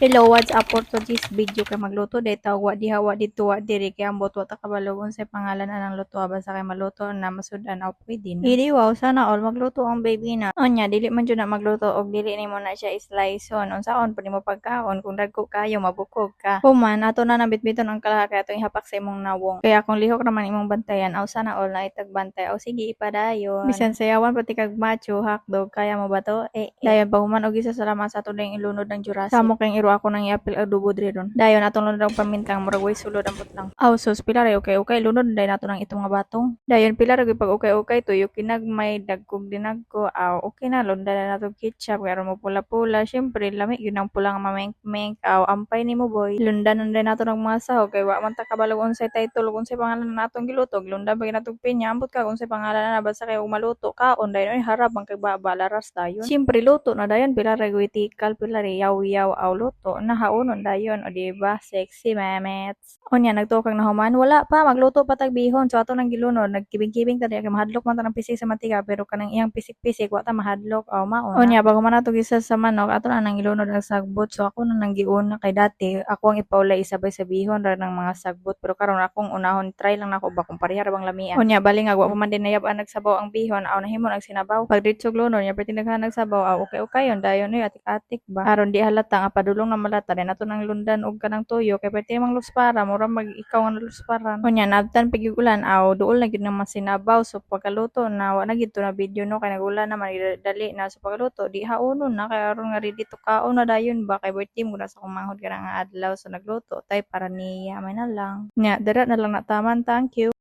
Hello, what's up for today's video kay magluto day tawag di hawa dito wa diri kay ambot wa ta kabalogon sa pangalan anang luto basta kay maluto na masudan aw pwede na. Hindi wow sana all magluto ang baby na. Onya dili man jud na magluto og dili nimo na siya sliceon unsaon pwede mo pagkaon kung dagko kayo mabukog ka. Human ato na nabitbiton ang kalaha kay atong ihapak sa imong nawong. Kaya kung lihok naman imong bantayan aw sana all na itagbantay aw sige ipadayon. Bisan sayawan pati kag macho hotdog kaya mo ba to? Eh, eh. dayon pahuman og isa sa atong ilunod ng Jurassic. Samo kang iro ako nang iapil adobo diri ron. Dayon atong lunod ang pamintang murag way sulod ang putlang. Aw sus pila okay okay lunod dayon nato nang itong nga batong. Dayon pila ray pag okay okay tuyo kinag may dagkog dinagko aw okay na lundan na nato ketchup kaya mo pula-pula. Syempre lami yun ang pula nga mameng-meng aw ampay nimo boy. Lundan na nato ng mga sahog kay wa man ta kabalog unsay title unsay pangalan na natong gilutog. Lundan pa natong pinya ambot ka unsay pangalan na basta kay maluto kaon dayon ay harap ang kay baba laras dayon. Syempre luto na dayon pila ray guitikal pila ray yaw-yaw aw luto na haunon dayon o di ba sexy memets. Onya nagtukang na human. Wala pa magluto pa tag bihon. So ato nang gilunod nagkibing-kibing ta diya kay mahadlok man ta ng pisik sa mantika pero kanang iyang pisik-pisik wa ta mahadlok. Aw maon. Onya bago man nato gisa sa manok ato na nang gilunod ang sagbot. So ako na nang giuna. Kay dati ako ang ipaulay isabay sa bihon ra ng mga sagbot. Pero karon akong unahon try lang nako ba kung pareha ra bang lamian. Onya bali nga wa pa man din nayab-an nagsabaw ang bihon. Aw nahimo nagsinabaw. Pag ditsog lunod pwede naghan nagsabaw. Aw okay okay yon dayon oy atik-atik ba? Aron di halata nga padulong na malata din. Ato nang lundan og kanang tuyo kay pwede mang luspara mura mag ikaw nga lusparan unya nabtan pagigulan aw duol na gid na masinabaw so pagkaluto na wa na gid na video no? Kay nagulan na dali na sa pagkaluto di haunon na kay aron nga ready to kaon na dayon ba? Kay birthday mo na sa kumanghod ka nga adlaw so nagluto tay para niya may na lang nya dara na lang nataman thank you